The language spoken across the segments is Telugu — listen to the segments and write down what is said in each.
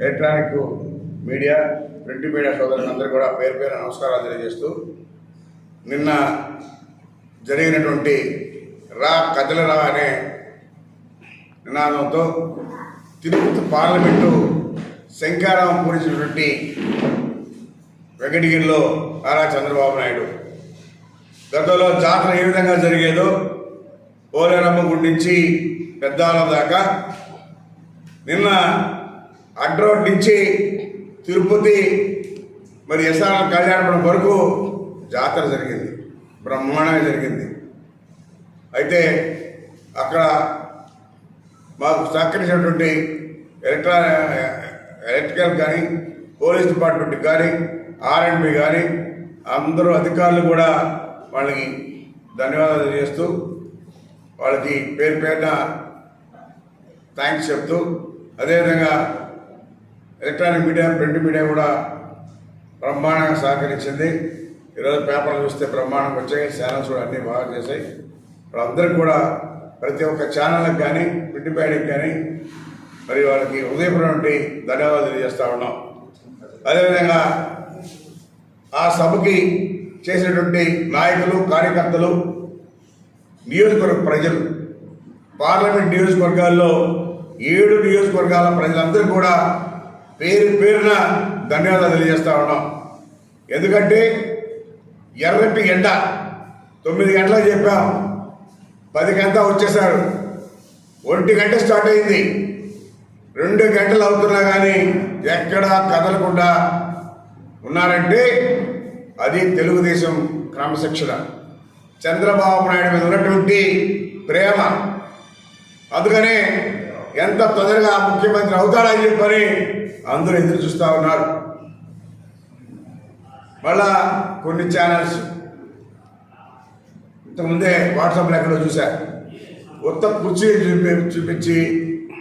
ఎలక్ట్రానిక్ మీడియా ప్రింట్ మీడియా సోదరులందరూ కూడా పేరు పేరు నమస్కారాలు తెలియజేస్తూ నిన్న జరిగినటువంటి రా కదలరా అనే నినాదంతో తిరుపతి పార్లమెంటు శంకారావం పూరించినటువంటి వెంకటగిరిలో నారా చంద్రబాబు నాయుడు. గతంలో జాతర ఏ విధంగా జరిగేదో పోలేరమ్మ గుడి నుంచి పెద్దాలం దాకా నిన్న అడ్రోడ్ నుంచి తిరుపతి మరి ఎస్ఆర్ కళ్యాణపురం వరకు జాతర జరిగింది. బ్రహ్మాండంగా జరిగింది. అయితే అక్కడ మాకు సహకరించినటువంటి ఎలక్ట్రా ఎలక్ట్రికల్ కానీ పోలీస్ డిపార్ట్మెంట్ కానీ ఆర్ఎండ్బి కానీ అందరూ అధికారులు కూడా వాళ్ళకి ధన్యవాదాలు చేస్తూ వాళ్ళకి పేరు పేరున థ్యాంక్స్ చెప్తూ అదేవిధంగా ఎలక్ట్రానిక్ మీడియా ప్రింట్ మీడియా కూడా బ్రహ్మాండంగా సహకరించింది. ఈరోజు పేపర్లు చూస్తే బ్రహ్మాండంగా వచ్చాయి. ఛానల్స్ కూడా అన్నీ బాగా చేశాయి. వాళ్ళందరికీ కూడా ప్రతి ఒక్క ఛానళ్ళకి కానీ ప్రింట్ మీడియాకి కానీ మరి వాళ్ళకి హృదయపూర్వక ధన్యవాదాలు తెలియజేస్తూ ఉన్నాం. అదేవిధంగా ఆ సభకి చేసినటువంటి నాయకులు కార్యకర్తలు నియోజకవర్గ ప్రజలు పార్లమెంట్ నియోజకవర్గాల్లో ఏడు నియోజకవర్గాల ప్రజలందరూ కూడా పేరు పేరున ధన్యవాదాలు తెలియజేస్తా ఉన్నాం. ఎందుకంటే ఎర్రటి ఎండ తొమ్మిది గంటలకు చెప్పాం. పది గంట వచ్చేసారు ఒంటి గంట స్టార్ట్ అయింది. రెండు గంటలు అవుతున్నా కానీ ఎక్కడా కదలకుండా ఉన్నారంటే అది తెలుగుదేశం క్రమశిక్షణ. చంద్రబాబు నాయుడు మీద ఉన్నటువంటి ప్రేమ. అందుకనే ఎంత తొందరగా ముఖ్యమంత్రి అవుతాడని చెప్పని అందరూ ఎదురు చూస్తూ ఉన్నారు. మళ్ళా కొన్ని ఛానల్స్ ఇంతకుముందే వాట్సాప్ లెక్కలో చూశారు కొత్త కుర్చీ చూపి చూపించి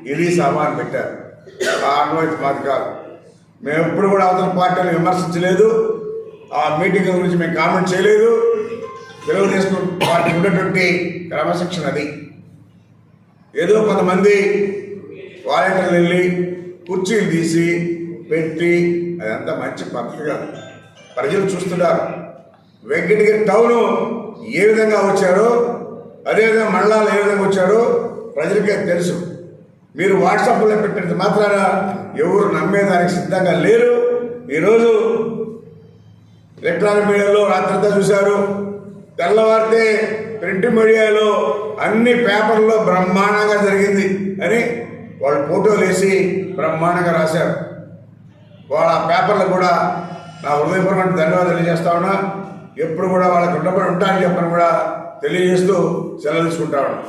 ఇది సామాన్ పెట్టారు ఆ అనుభూతి మాది కాదు. మేము ఎప్పుడు కూడా అవతల పార్టీని విమర్శించలేదు. ఆ మీటింగ్ గురించి మేము కామెంట్ చేయలేదు. తెలుగుదేశం పార్టీ ఉన్నటువంటి క్రమశిక్షణ అది. ఏదో కొంతమంది వాలంటీర్లు వెళ్ళి కుర్చీలు తీసి పెట్టి అదంతా మంచి పద్ధతి కాదు ప్రజలు చూస్తున్నారు. వెంకటగిరి టౌన్ ఏ విధంగా వచ్చారో అదేవిధంగా మండలాలు ఏ విధంగా వచ్చారో ప్రజలకే తెలుసు. మీరు వాట్సాప్లో పెట్టినంత మాత్రాన ఎవరు నమ్మేదానికి సిద్ధంగా లేరు. ఈరోజు ఎలక్ట్రానిక్ మీడియాలో రాత్రంతా చూశారు. తెల్లవారితే ప్రింట్ మీడియాలో అన్ని పేపర్లో బ్రహ్మాండంగా జరిగింది. వాళ్ళు ఫోటోలు వేసి బ్రహ్మాండంగా రాశారు. వాళ్ళ పేపర్లు కూడా నా హృదయపూర్వక ధన్యవాదాలు తెలియజేస్తా ఉన్నా. ఎప్పుడు కూడా వాళ్ళకి ఉండబడి ఉంటానని చెప్పని కూడా తెలియజేస్తూ సెలవు తీసుకుంటా ఉన్నా.